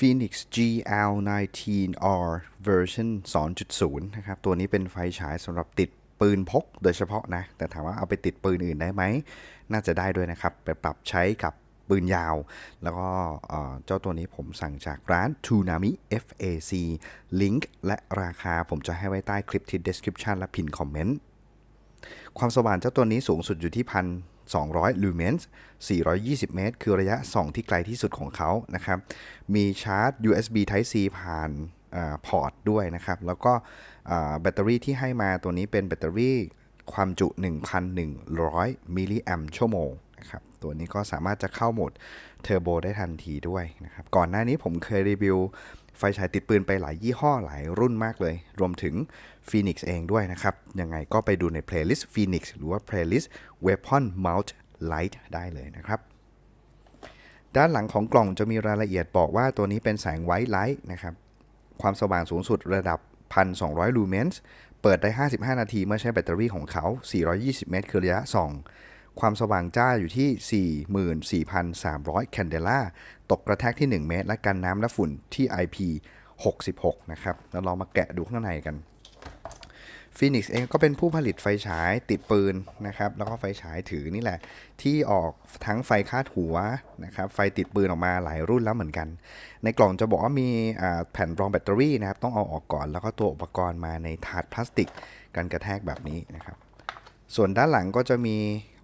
Phoenix GL19R version 2.0 นะครับ ตัวนี้เป็นไฟฉายสำหรับติดปืนพกโดยเฉพาะนะ แต่ถามว่าเอาไปติดปืนอื่นได้ไหม น่าจะได้ด้วยนะครับ ไปปรับใช้กับปืนยาว แล้วก็เจ้าตัวนี้ผมสั่งจากร้าน Tunami FAC ลิงก์และราคาผมจะให้ไว้ใต้คลิปที่ description และพินคอมเมนต์ ความสว่างเจ้าตัวนี้สูงสุดอยู่ที่พัน 200 ลูเมนส์420 เมตร คือระยะส่องที่ไกลที่สุดของเขานะครับ มีชาร์จ USB Type C ผ่านพอร์ตด้วยนะครับ แล้วก็แบตเตอรี่ที่ให้มาตัวนี้เป็นแบตเตอรี่ความจุ 1,100 มิลลิแอมชั่วโมงนะครับตัวนี้ก็สามารถจะเข้าโหมดเทอร์โบได้ทันทีด้วยนะครับ ก่อนหน้านี้ผมเคยรีวิว ไฟฉายติดปืนไปหลายยี่ห้อหลายรุ่นมากเลย รวมถึง Phoenix เองด้วยนะครับ ยังไงก็ไปดูใน playlist Phoenix หรือว่า playlist Weapon Mount Light ได้เลยนะครับ ด้านหลังของกล่องจะมีรายละเอียดบอกว่าตัวนี้เป็นแสงไวท์ไลท์นะครับ ความสว่างสูงสุดระดับ 1,200 ลูเมนส์เปิดได้ 55 นาทีเมื่อใช้แบตเตอรี่ของเขา 420 เมตร คือระยะส่อง ความสว่างจ้าอยู่ที่ 44,300 แคนเดล่า ตกกระแทกที่ 1 เมตร และกันน้ำและฝุ่นที่ IP 66 นะครับ แล้วเรามาแกะดูข้างในกัน Phoenix เองก็เป็นผู้ผลิตไฟฉายติดปืนนะครับ แล้วก็ไฟฉายถือนี่แหละ ที่ออกทั้งไฟคาดหัวนะครับ ไฟติดปืนออกมาหลายรุ่นแล้วเหมือนกัน ในกล่องจะบอกว่ามีแผ่นรองแบตเตอรี่นะครับ ต้องเอาออกก่อน แล้วก็ตัวอุปกรณ์มาในถาดพลาสติกกันกระแทกแบบนี้นะครับ ส่วนด้านหลังก็จะมี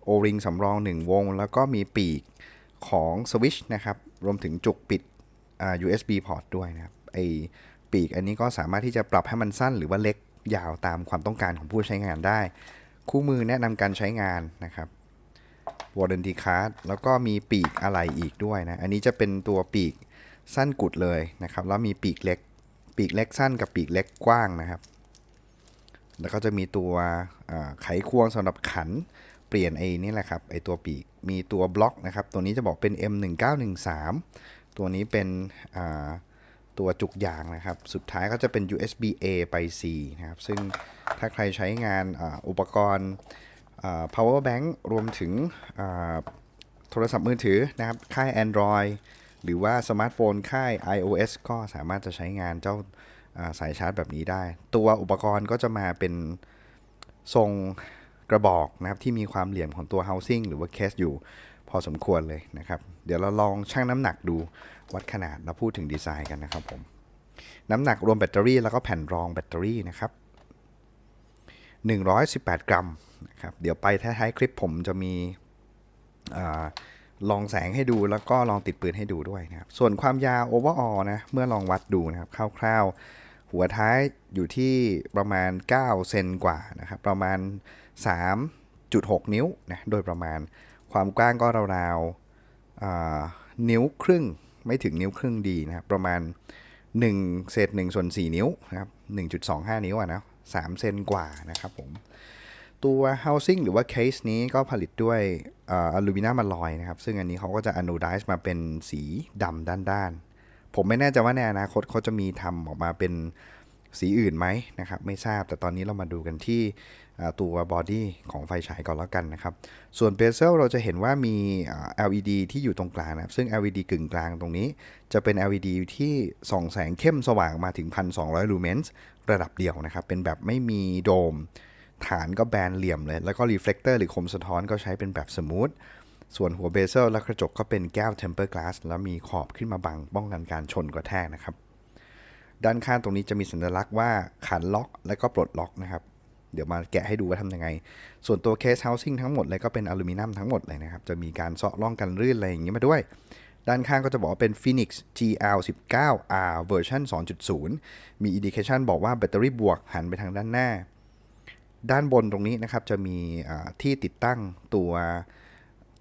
โอริงสำรอง 1 วง แล้วก็มีปีกของสวิชนะครับ รวมถึงจุกปิด USB port ด้วยนะครับไอปีกอันนี้ก็สามารถที่จะปรับให้มันสั้นหรือว่าเล็กยาวตามความต้องการของผู้ใช้งานได้ คู่มือแนะนำการใช้งานนะครับ warranty card แล้วก็มีปีกอะไรอีกด้วยนะ อันนี้จะเป็นตัวปีกสั้นกุดเลยนะครับ แล้วมีปีกเล็ก ปีกเล็กสั้นกับปีกเล็กกว้างนะครับ แล้วก็จะมีตัวไขควงสำหรับขัน ปลี่ยนไอ้นี่แหละครับไอ้ตัวปีกมีตัวบล็อกนะครับ ตัวนี้จะบอกเป็น M1913 ตัวนี้เป็นตัวจุกยางนะครับ สุดท้ายก็จะเป็น USB A ไป C นะครับ ซึ่งถ้าใครใช้งานอ,อุปกรณ์ power bank รวมถึงโทรศัพท์มือถือนะครับ ค่าย Android หรือว่าสมาร์ทโฟนค่าย iOS ก็สามารถจะใช้งานเจ้าสายชาร์จแบบนี้ได้ ตัวอุปกรณ์ก็จะมาเป็นทรง กระบอกนะครับที่มีความเหลี่ยมของตัว housing หรือว่า case อยู่พอสมควรเลยนะครับ เดี๋ยวเราลองชั่งน้ำหนักดูวัดขนาดแล้วพูดถึงดีไซน์กันนะครับผม น้ำหนักรวมแบตเตอรี่แล้วก็แผ่นรองแบตเตอรี่นะครับ 118 กรัมนะครับ เดี๋ยวไปท้ายๆคลิปผมจะมีอลองแสงให้ดูแล้วก็ลองติดปืนให้ดูด้วยนะครับ ส่วนความยาว overall นะ เมื่อลองวัดดูนะครับคร่าวๆ หัวท้ายอยู่ที่ประมาณ 9 เซนกว่านะครับ ประมาณ 3.6 นิ้วนะโดยประมาณความกว้างก็ราวๆานิ้วครึ่งไม่ถึงนิ้วครึ่งดีนะครับประมาณ 1 เศษ1ส่วน4 นิ้วนะครับ1.25 นิ้วอะนะ3เซนกว่านะครับผมตัว housing หรือว่า case นี้ก็ผลิตด้วยอลูมิเนียมอลลอยนะครับ ซึ่งอันนี้เขาก็จะ anodize มาเป็นสีดำด้านๆ ผมไม่แน่ใจว่าในอนาคตเขาจะมีทำออกมาเป็นสีอื่นไหมนะครับ ไม่ทราบแต่ตอนนี้เรามาดูกันที่ ตัวบอดี้ของไฟฉายก่อนแล้วกันนะครับ ส่วนเบเซลเราจะเห็นว่ามี LED ที่อยู่ตรงกลางนะครับ ซึ่ง LED กึ่งกลางตรงนี้ จะเป็น LED ที่ส่องแสงเข้มสว่างมาถึง 1,200 ลูเมนส์ระดับเดียวนะครับ เป็นแบบไม่มีโดม ฐานก็แบนเหลี่ยมเลย แล้วก็รีเฟลกเตอร์หรือคมสะท้อนก็ใช้เป็นแบบสมูทส่วนหัวเบเซลและกระจกก็เป็นแก้วเทมเปอร์กลาสแล้วมีขอบขึ้นมาบังป้องกันการชนกระแทกนะครับ ด้านข้างตรงนี้จะมีสัญลักษณ์ว่าขันล็อกและก็ปลดล็อกนะครับ เดี๋ยวมาแกะให้ดูว่าทำยังไง ส่วนตัวเคส housing ทั้งหมดเลยก็เป็นอลูมิเนียมทั้งหมดเลยนะครับ จะมีการเซาะร่องกันลื่นอะไรอย่างนี้มาด้วย ด้านข้างก็จะบอกว่าเป็น Phoenix GL 19R version 2.0 มี indication บอกว่าแบตเตอรี่บวกหันไปทางด้านหน้า ด้านบนตรงนี้นะครับจะมีที่ติดตั้งตัว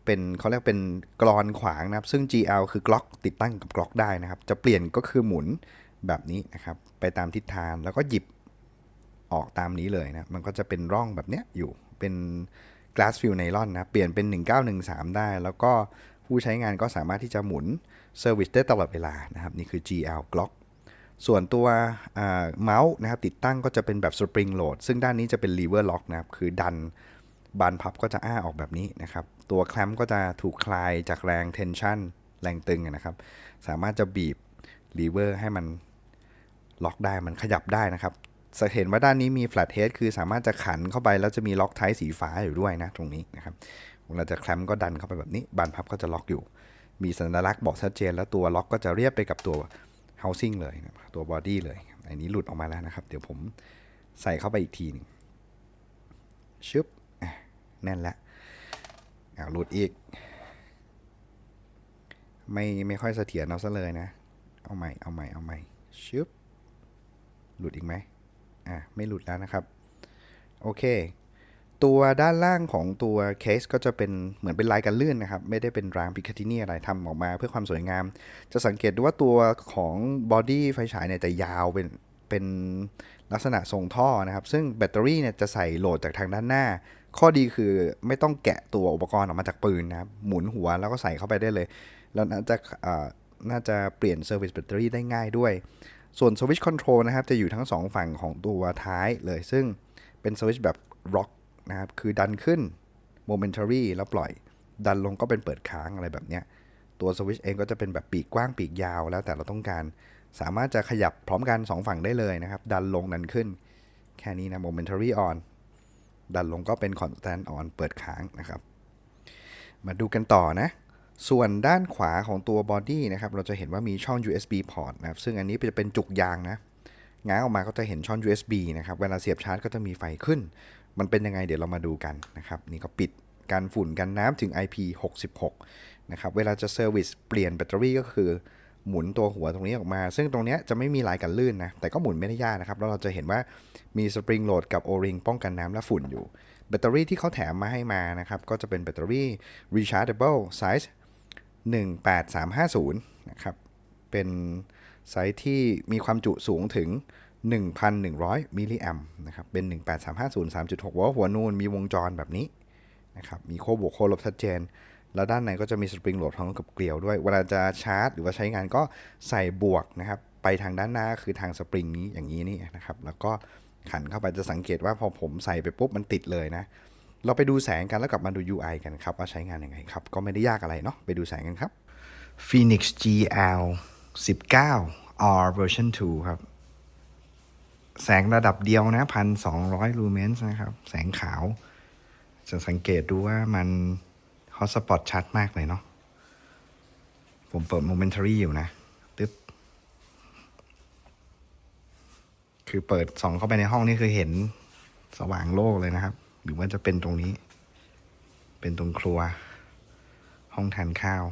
เป็นเขาเรียกเป็นกรอนขวางนะครับ ซึ่ง GL คือกล็อกติดตั้งกับกล็อกได้นะครับ จะเปลี่ยนก็คือหมุนแบบนี้นะครับ ไปตามทิศทางแล้วก็หยิบ ออกตามนี้เลยนะมันก็จะเป็นร่องแบบเนี้ยอยู่เป็น glass fill nylon นะเปลี่ยนเป็น 1913 ได้ แล้วก็ผู้ใช้งานก็สามารถที่จะหมุนเซอร์วิสได้ตลอดเวลานะครับ นี่คือ GL Glock ส่วนตัวเมาส์นะครับติดตั้งก็จะเป็นแบบ Spring Load ซึ่งด้านนี้จะเป็น Lever Lock นะครับ คือดันบานพับก็จะอ้าออกแบบนี้นะครับ ตัวแคลมก็จะถูกคลายจากแรง tension แรงตึงนะครับ สามารถจะบีบลีเวอร์ให้มันล็อกได้มันขยับได้นะครับ จะเห็นว่าด้านนี้มี flat head คือสามารถจะขันเข้าไปแล้วจะมีล็อกไทสีฟ้าอยู่ด้วยนะตรงนี้นะครับเวลาจะแคลมก็ดันเข้าไปแบบนี้ บานพับก็จะล็อกอยู่ มีสัญลักษณ์บอกชัดเจน แล้วตัวล็อกก็จะเรียบไปกับตัว housing เลยนะครับตัว body เลย อันนี้หลุดออกมาแล้วนะครับ เดี๋ยวผมใส่เข้าไปอีกทีนึงชึบแน่นแล้วอ่าหลุดอีก ไม่ไม่ค่อยเสถียรเอาซะเลยนะ เอาใหม่ เอาใหม่ เอาใหม่ชึบหลุดอีกไหม อะไม่หลุดแล้วนะครับ โอเค ตัวด้านล่างของตัวเคสก็จะเป็นเหมือนเป็นลายกันลื่นนะครับ ไม่ได้เป็นรางพิคาตินี่อะไรทำออกมาเพื่อความสวยงาม จะสังเกตดูว่าตัวของบอดี้ไฟฉายเนี่ยจะยาวเป็นเป็นลักษณะทรงท่อนะครับ ซึ่งแบตเตอรี่เนี่ยจะใส่โหลดจากทางด้านหน้า ข้อดีคือไม่ต้องแกะตัวอุปกรณ์ออกมาจากปืนนะครับ หมุนหัวแล้วก็ใส่เข้าไปได้เลย แล้วน่าจะอ่าน่าจะเปลี่ยนเซอร์วิสแบตเตอรี่ได้ง่ายด้วย ส่วนสวิตช์คอนโทรลนะครับ จะอยู่ทั้งสองฝั่งของตัวท้ายเลย ซึ่งเป็นสวิตช์แบบร็อกนะครับ คือดันขึ้น momentary แล้วปล่อย ดันลงก็เป็นเปิดค้างอะไรแบบเนี้ย ตัวสวิตช์เองก็จะเป็นแบบปีกกว้างปีกยาวแล้วแต่เราต้องการ สามารถจะขยับพร้อมกัน 2 ฝั่งได้เลยนะครับ ดันลงดันขึ้น แค่นี้นะ momentary on ดันลงก็เป็น constant on เปิดค้างนะครับ มาดูกันต่อนะ ส่วนด้านขวาของตัวบอดี้นะครับเราจะเห็นว่ามีช่อง USB port นะครับซึ่งอันนี้จะเป็นจุกยางนะง้างออกมาก็จะเห็นช่อง USB นะครับเวลาเสียบชาร์จก็จะมีไฟขึ้น มันเป็นยังไงเดี๋ยวเรามาดูกันนะครับนี่ก็ปิดกันฝุ่นกันน้ำถึง IP66 นะครับเวลาจะเซอร์วิสเปลี่ยนแบตเตอรี่ก็คือหมุนตัวหัวตรงนี้ออกมา ซึ่งตรงนี้จะไม่มีลายกันลื่นนะ แต่ก็หมุนไม่ได้ยากนะครับ แล้วเราจะเห็นว่ามีสปริงโหลดกับ O-ring ป้องกันน้ำและฝุ่นอยู่ แบตเตอรี่ที่เขาแถมมาให้มานะครับ ก็จะเป็นแบตเตอรี่ rechargeable size 18350 นะครับ เป็นไซส์ที่มีความจุสูงถึง 1,100 มิลลิแอมนะครับ เป็น 18350 3.6 โวลต์หัวนูน มีวงจรแบบนี้นะครับ มีโคบวกโคลบชัดเจน แล้วด้านในก็จะมีสปริงโหลดพร้อมกับเกลียวด้วย เวลาจะชาร์จ หรือว่าใช้งานก็ใส่บวกนะครับ ไปทางด้านหน้าคือทางสปริงนี้อย่างนี้นี่นะครับ แล้วก็ขันเข้าไปจะสังเกตว่าพอผมใส่ไปปุ๊บมันติดเลยนะ เราไปดูแสงกันแล้วกลับมาดู UI กันครับ ว่าใช้งานยังไงครับ ก็ไม่ได้ยากอะไรเนาะไปดูแสงกันครับ Phoenix GL 19 R version 2 ครับ แสงระดับเดียวนะพันสองร้อยลูเมนส์นะครับ แสงขาว จะสังเกตดูว่ามันฮอตสปอตชัดมากเลยเนาะผมเปิด momentary อยู่นะตึ๊บคือเปิดส่องเข้าไปในห้องนี่คือเห็นสว่างโล่เลยนะครับ หรือว่าจะเป็นตรงนี้ เป็นตรงครัว ห้องทานข้าว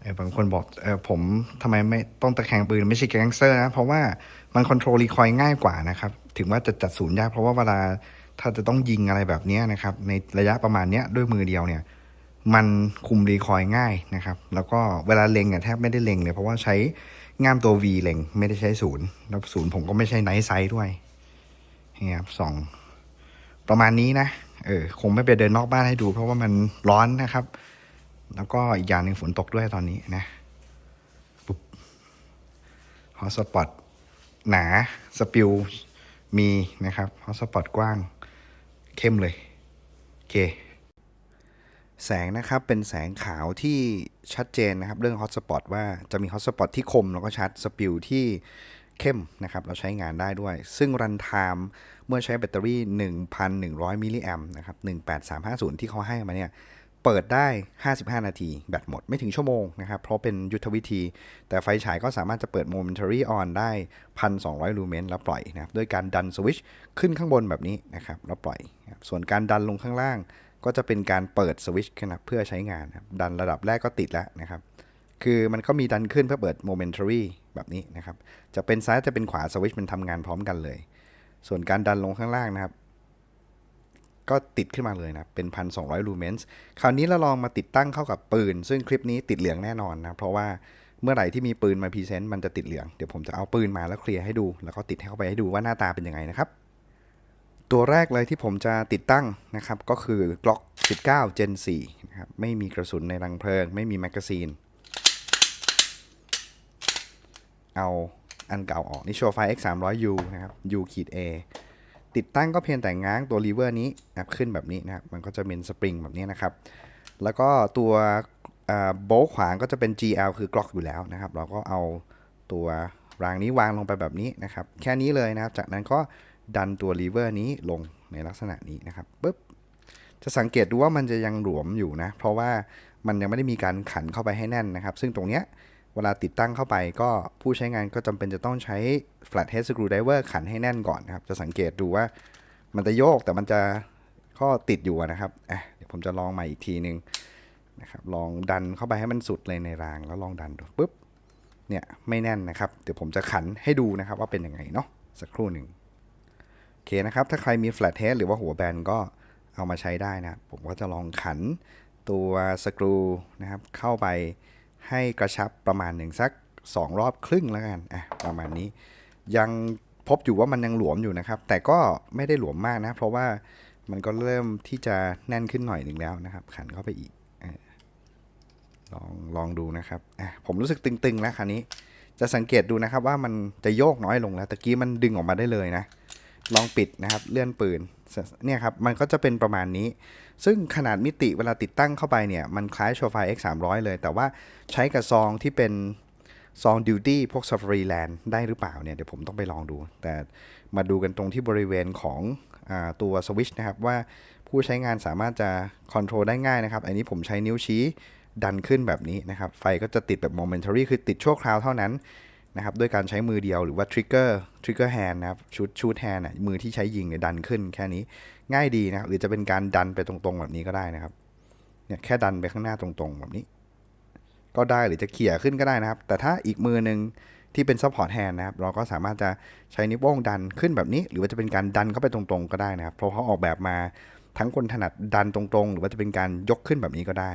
เออบางคนบอกเออผมทำไมไม่ต้องตะแคงปืนไม่ใช่แก๊งเซอร์นะ เพราะว่ามันคอนโทรลรีคอยง่ายกว่านะครับ ถึงว่าจะจัดศูนย์ยากเพราะว่าเวลาถ้าจะต้องยิงอะไรแบบนี้นะครับ ในระยะประมาณเนี้ยด้วยมือเดียวเนี่ย มันคุมรีคอยง่ายนะครับ แล้วก็เวลาเล็งอะแทบไม่ได้เล็งเลยเพราะว่าใช้ง่ามตัว V เล็งไม่ได้ใช้ศูนย์แล้วศูนย์ผมก็ไม่ใช่ไนท์ไซด์ด้วย นี่ครับสองประมาณนี้นะเออคงไม่ไปเดินนอกบ้านให้ดู เพราะว่ามันร้อนนะครับ แล้วก็อีกอย่างหนึ่งฝนตกด้วยตอนนี้นะปุ๊บฮอสปอตหนาสปิลมีนะครับฮอสปอตกว้างเข้มเลยโอเคแสงนะครับเป็นแสงขาวที่ชัดเจนนะครับ เรื่องฮอตสปอตว่าจะมีฮอตสปอตที่คมแล้วก็ชัดสปิลที่ เข้มนะครับเราใช้งานได้ด้วย ซึ่งรันไทม์เมื่อใช้แบตเตอรี่ 1,100 มิลลิแอมนะครับ 18350 ที่เขาให้มาเนี่ยเปิดได้ 55 นาที แบตหมดไม่ถึงชั่วโมงนะครับ เพราะเป็นยุทธวิธี แต่ไฟฉายก็สามารถจะเปิด momentary on ได้ 1,200 ลูเมนแล้วปล่อยนะครับด้วยการดันสวิตช์ขึ้นข้างบนแบบนี้นะครับแล้วปล่อย ส่วนการดันลงข้างล่าง ก็จะเป็นการเปิดสวิตช์นะครับเพื่อใช้งานนะดันระดับแรกก็ติดแล้วนะครับ คือมันก็มีดันขึ้นเพื่อเปิด momentary แบบนี้นะครับ จะเป็นซ้ายจะเป็นขวาสวิตช์มันทำงานพร้อมกันเลย ส่วนการดันลงข้างล่างนะครับ ก็ติดขึ้นมาเลยนะ เป็น 1,200ลูเมนส์คราวนี้เราลองมาติดตั้งเข้ากับปืน ซึ่งคลิปนี้ติดเหลืองแน่นอนนะ เพราะว่าเมื่อไหร่ที่มีปืนมาพรีเซนต์มันจะติดเหลือง เดี๋ยวผมจะเอาปืนมาแล้วเคลียร์ให้ดู แล้วก็ติดให้เข้าไปให้ดูว่าหน้าตาเป็นยังไงนะครับ ตัวแรกเลยที่ผมจะติดตั้งนะครับ ก็คือ Glock 19 Gen 4นะครับ ไม่มีกระสุนในรังเพลิง ไม่มีแมกกาซีน เอาอันเก่าออกนี่โชว์ไฟ X 3 0 0 U นะครับ U ขีด A ติดตั้งก็เพียงแต่ง้างตัวลีเวอร์นี้นะครับขึ้นแบบนี้นะครับ มันก็จะเป็นสปริงแบบนี้นะครับ แล้วก็ตัวโบขวางก็จะเป็น GL คือกล็อกอยู่แล้วนะครับ เราก็เอาตัวรางนี้วางลงไปแบบนี้นะครับ แค่นี้เลยนะครับ จากนั้นก็ดันตัวลีเวอร์นี้ลงในลักษณะนี้นะครับปุ๊บจะสังเกตดูว่ามันจะยังหลวมอยู่นะ เพราะว่ามันยังไม่ได้มีการขันเข้าไปให้แน่นนะครับ ซึ่งตรงเนี้ย เวลาติดตั้งเข้าไปก็ผู้ใช้งานก็จำเป็นจะต้องใช้ flat head screwdriver ขันให้แน่นก่อนนะครับ จะสังเกตดูว่ามันจะโยกแต่มันจะก็ติดอยู่นะครับอะเดี๋ยวผมจะลองใหม่อีกทีนึงนะครับ ลองดันเข้าไปให้มันสุดเลยในราง แล้วลองดันดูปุ๊บ เนี่ยไม่แน่นนะครับ เดี๋ยวผมจะขันให้ดูนะครับว่าเป็นยังไงเนาะสักครู่หนึ่งโอเคนะครับ ถ้าใครมี flat head หรือว่าหัวแบนก็เอามาใช้ได้นะ ผมก็จะลองขันตัวสกรูนะครับเข้าไป ให้กระชับประมาณหนึ่งสัก 2 รอบครึ่งแล้วกันอะประมาณนี้ ยังพบอยู่ว่ามันยังหลวมอยู่นะครับ แต่ก็ไม่ได้หลวมมากนะ เพราะว่ามันก็เริ่มที่จะแน่นขึ้นหน่อยหนึ่งแล้วนะครับ ขันเข้าไปอีกอลองลองดูนะครับอะผมรู้สึกตึงๆแล้วคราวนี้ จะสังเกตดูนะครับว่ามันจะโยกน้อยลงแล้วตะกี้มันดึงออกมาได้เลยนะ ลองปิดนะครับ เลื่อนปืน เนี่ยครับ มันก็จะเป็นประมาณนี้ ซึ่งขนาดมิติเวลาติดตั้งเข้าไปเนี่ย มันคล้ายโชฟาย X 3 0 0เลย แต่ว่าใช้กับซองที่เป็นซองดิวตี้พวก Safari Land ได้หรือเปล่าเนี่ย เดี๋ยวผมต้องไปลองดู แต่มาดูกันตรงที่บริเวณของอตัวสวิชนะครับ ว่าผู้ใช้งานสามารถจะคอนโทรลได้ง่ายนะครับ อันนี้ผมใช้นิ้วชี้ดันขึ้นแบบนี้นะครับ ไฟก็จะติดแบบ momentary คือติดชั่วคราวเท่านั้น นะครับด้วยการใช้มือเดียวหรือว่า trigger trigger hand นด์นะครับชุดชูดแฮนอะมือที่ใช้ยิงเนี่ยดันขึ้นแค่นี้ง่ายดีนะครับหรือจะเป็นการดันไปตรงๆแบบนี้ก็ได้นะครับเนี่ยแค่ดันไปข้างหน้าตรงๆแบบนี้ ก็ได้หรือจะเขี่ยขึ้นก็ได้นะครับ แต่ถ้าอีกมือหนึ่งที่เป็น support hand นะครับ เราก็สามารถจะใช้นิ้วโป้งดันขึ้นแบบนี้ หรือว่าจะเป็นการดันเข้าไปตรงๆก็ได้นะครับ เพราะเขาออกแบบมาทั้งคนถนัดดันตรงๆ หรือว่าจะเป็นการยกขึ้นแบบนี้ก็ได้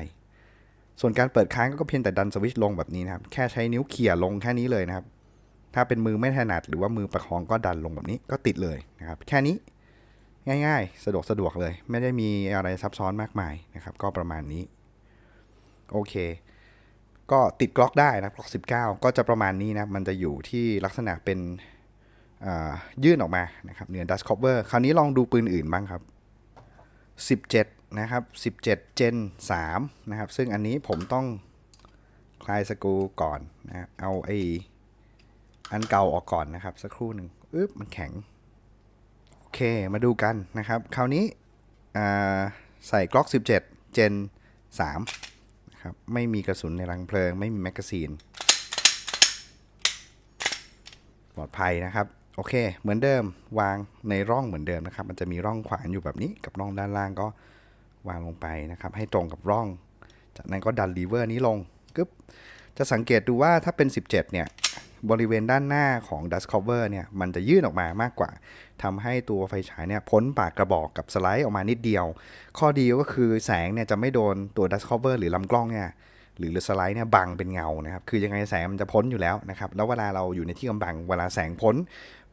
ส่วนการเปิดค้างก็เพียงแต่ดันสวิตช์ลงแบบนี้นะครับ แค่ใช้นิ้วเขี่ยลงแค่นี้เลยนะครับ ถ้าเป็นมือไม่ถนัดหรือว่ามือประคองก็ดันลงแบบนี้ก็ติดเลยนะครับ แค่นี้ง่ายๆ สะดวกสะดวกเลย ไม่ได้มีอะไรซับซ้อนมากมายนะครับ ก็ประมาณนี้ โอเค ก็ติดกล็อกได้นะกล็อก19 ก็จะประมาณนี้นะ มันจะอยู่ที่ลักษณะเป็นยื่นออกมานะครับเหนือ dust cover คราวนี้ลองดูปืนอื่นบ้างครับ 17 นะครับ 17 Gen 3 นะครับ ซึ่งอันนี้ผมต้องคลายสกรูก่อนนะเอาไอ อันเก่าออกก่อนนะครับ สักครู่หนึ่งอึ๊บมันแข็ง โอเคมาดูกันนะครับ คราวนี้ใส่กล็อก 17 Gen 3นะครับไม่มีกระสุนในรังเพลิง ไม่มีแมกกาซีน ปลอดภัยนะครับ โอเค เหมือนเดิมวางในร่องเหมือนเดิมนะครับ มันจะมีร่องขวางอยู่แบบนี้กับร่องด้านล่างก็วางลงไปนะครับ ให้ตรงกับร่อง จากนั้นก็ดันลีเวอร์นี้ลงกึ๊บจะสังเกตดูว่าถ้าเป็น 17 เนี่ย บริเวณด้านหน้าของ dust cover เนี่ยมันจะยื่นออกมามากกว่าทำให้ตัวไฟฉายเนี่ยพ้นปากกระบอกกับสไลด์ออกมานิดเดียว ข้อดีก็คือแสงเนี่ยจะไม่โดนตัว dust cover หรือลำกล้องเนี่ยหรือสไลด์เนี่ยบังเป็นเงานะครับคือยังไงแสงมันจะพ้นอยู่แล้วนะครับแล้วเวลาเราอยู่ในที่กำบังเวลาแสงพ้น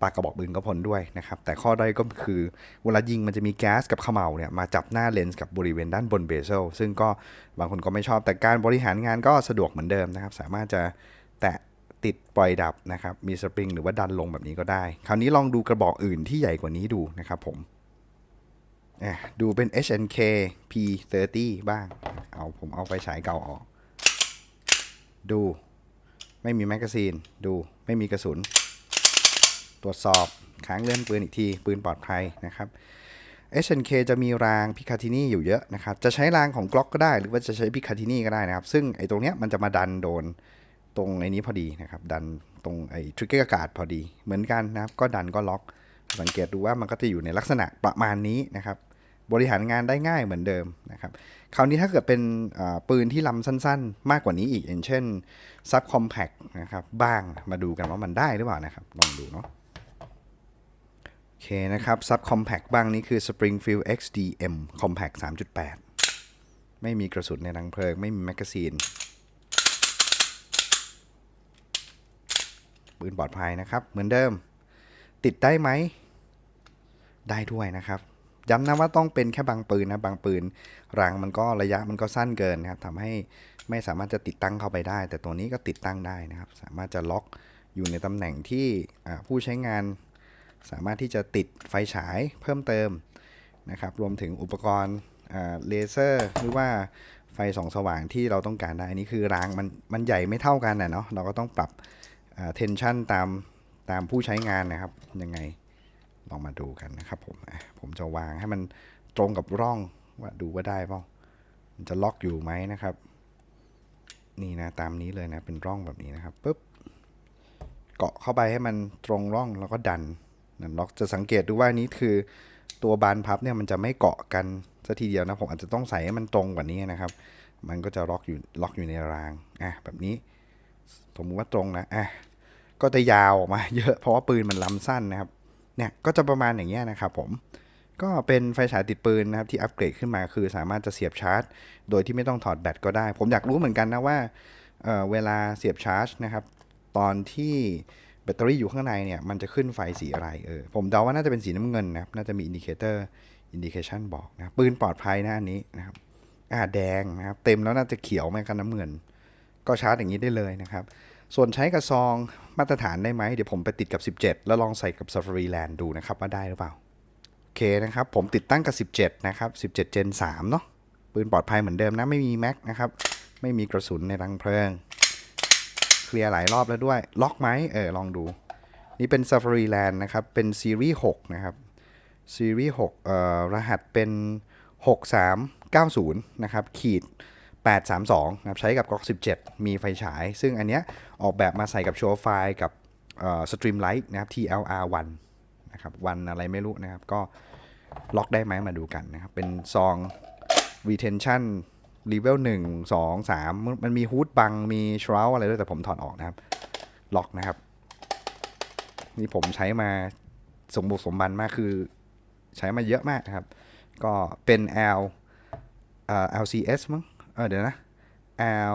ปากกระบอกปืนก็พ้นด้วยนะครับแต่ข้อด้อยก็คือเวลายิงมันจะมีแก๊สกับขม่าเนี่ยมาจับหน้าเลนส์กับบริเวณด้านบนเบเซลซึ่งก็บางคนก็ไม่ชอบแต่การบริหารงานก็สะดวกเหมือนเดิมนะครับ สามารถจะแตะ ติดปล่อยดับนะครับ มีสปริงหรือว่าดันลงแบบนี้ก็ได้ คราวนี้ลองดูกระบอกอื่นที่ใหญ่กว่านี้ดูนะครับผมดูเป็น HNK P30 บ้าง เอาผมเอาไฟฉายเก่าออก ดู ไม่มีแมกกาซีน ดูไม่มีกระสุน ตรวจสอบค้างเล่นปืนอีกที ปืนปลอดภัยนะครับ HNK จะมีรางพิคาทินี่อยู่เยอะนะครับ จะใช้รางของกล็อกก็ได้ หรือว่าจะใช้พิคาทินี่ก็ได้นะครับ ซึ่งไอ้ตรงเนี้ยมันจะมาดันโดน ตรงไอ้นี้พอดีนะครับ ดันตรงไอ้ทริกเกอร์การ์ดพอดี เหมือนกันนะครับ ก็ดันก็ล็อก สังเกตดูว่ามันก็จะอยู่ในลักษณะประมาณนี้นะครับ บริหารงานได้ง่ายเหมือนเดิมนะครับ คราวนี้ถ้าเกิดเป็นปืนที่ลำสั้นๆ มากกว่านี้อีกอย่างเช่นซับคอมแพคนะครับบ้างมาดูกันว่ามันได้หรือเปล่านะครับ ลองดูเนาะโอเคนะครับ Sub Compact บ้างนี่คือ Springfield XDM Compact 3.8 ไม่มีกระสุนในรังเพลิง ไม่มีแมกกาซีน ปืนปลอดภัยนะครับ เหมือนเดิม ติดได้ไหม ได้ด้วยนะครับย้ำนะว่าต้องเป็นแค่บางปืนนะบางปืนรางมันก็ระยะมันก็สั้นเกินนะครับทำให้ไม่สามารถจะติดตั้งเข้าไปได้ แต่ตัวนี้ก็ติดตั้งได้นะครับ สามารถจะล็อกอยู่ในตำแหน่งที่ผู้ใช้งาน สามารถที่จะติดไฟฉายเพิ่มเติมนะครับรวมถึงอุปกรณ์เลเซอร์หรือว่าไฟส่องสว่างที่เราต้องการได้อันนี้คือรางมันมันใหญ่ไม่เท่ากันนะเนาะเราก็ต้องปรับ เทนชันตามตามผู้ใช้งานนะครับยังไงลองมาดูกันนะครับผมผมจะวางให้มันตรงกับร่องว่าดูว่าได้เปล่ามันจะล็อกอยู่ไหมนะครับ นี่นะตามนี้เลยนะเป็นร่องแบบนี้นะครับปุ๊บเกาะเข้าไปให้มันตรงร่องแล้วก็ดันนั่นล็อกจะสังเกตดูว่านี้คือตัวบานพับเนี่ยมันจะไม่เกาะกันสัทีเดียวนะผมอาจจะต้องใส่ให้มันตรงกว่านี้นะครับ มันก็จะล็อกอยู่ล็อกอยู่ในรางอะแบบนี้ สมมติว่าตรงนะอะ ก็จะยาวออกมาเยอะเพราะว่าปืนมันลำสั้นนะครับเนี่ยก็จะประมาณอย่างเงี้ยนะครับผมก็เป็นไฟฉายติดปืนนะครับที่อัปเกรดขึ้นมาคือสามารถจะเสียบชาร์จ โดยที่ไม่ต้องถอดแบตก็ได้ ผมอยากรู้เหมือนกันนะว่าเเวลาเสียบชาร์จนะครับตอนที่แบตเตอรี่อยู่ข้างในเนี่ยมันจะขึ้นไฟสีอะไรเออผมเดาว่าน่าจะเป็นสีน้ำเงินนะครับน่าจะมีอินดิเคเตอร์อินดิเคชันบอกนะปืนปลอดภัยนะอันนี้นะครับอ่าแดงนะครับเต็มแล้วน่าจะเขียวไม่กันน้ำเงิน ก็ชาร์จอย่างนี้ได้เลยนะครับ ส่วนใช้กับซองมาตรฐานได้ไหม เดี๋ยวผมไปติดกับ 17 แล้วลองใส่กับ Safari Land ดูนะครับว่าได้หรือเปล่า โอเคนะครับ ผมติดตั้งกับ 17 นะครับ 17 Gen 3 เนาะปืนปลอดภัยเหมือนเดิมนะ ไม่มีแม็กนะครับ ไม่มีกระสุนในรังเพลิง เคลียร์หลายรอบแล้วด้วย ล็อกไหมเออ ลองดู นี่เป็น Safari Land นะครับ เป็นซีรีส์6นะครับ ซีรีส์6เอ่อ รหัสเป็น 6390 นะครับ ขีด832นะครับ ใช้กับก l อก17 มีไฟฉาย ซึ่งอันเนี้ย ออกแบบมาใส่กับโชว์ไฟล์กับสตรีมไลท์นะครับ TLR1 นะครับวันอะไรไม่รู้นะครับ ก็ล็อกได้ไหมมาดูกันนะครับ เป็นซอง retention level 1 2 3 มันมีฮูดบังมีช r ร u อะไรด้วยแต่ผมถอดออกนะครับ ล็อกนะครับ นี่ผมใช้มาสมบุกสมบันมากคือใช้มาเยอะมากนะครับ ก็เป็น L เอ่อ LCS มั้งเออเดี๋ยวนะ L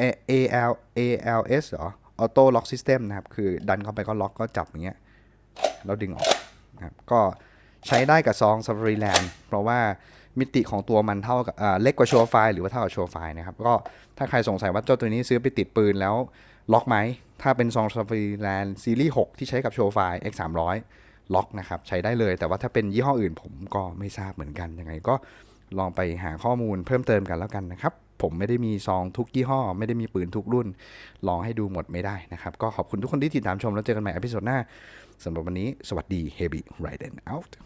A L ALS เหรอ Auto Lock System นะครับ คือดันเข้าไปก็ล็อกก็จับอย่างเงี้ย แล้วดึงออกนะครับ ก็ใช้ได้กับซอง Safari Land เพราะว่ามิติของตัวมันเท่ากับเล็กกว่าโชว์ไฟหรือว่าเท่ากับโชว์ไฟนะครับ ก็ถ้าใครสงสัยว่าเจ้าตัวนี้ซื้อไปติดปืนแล้วล็อกไหม ถ้าเป็นซอง Safari Land ซีรีส์ 6 ที่ใช้กับโชว์ไฟ X 3 0 0ล็อกนะครับ ใช้ได้เลย แต่ว่าถ้าเป็นยี่ห้ออื่นผมก็ไม่ทราบเหมือนกัน ยังไงก็ลองไปหาข้อมูลเพิ่มเติมกันแล้วกันนะครับ ผมไม่ได้มีซองทุกยี่ห้อ ไม่ได้มีปืนทุกรุ่น ลองให้ดูหมดไม่ได้นะครับ ก็ขอบคุณทุกคนที่ติดตามชมแล้วเจอกันใหม่อพิโซดหน้าสำหรับวันนี้ สวัสดีเฮบิไรเดนเอาท์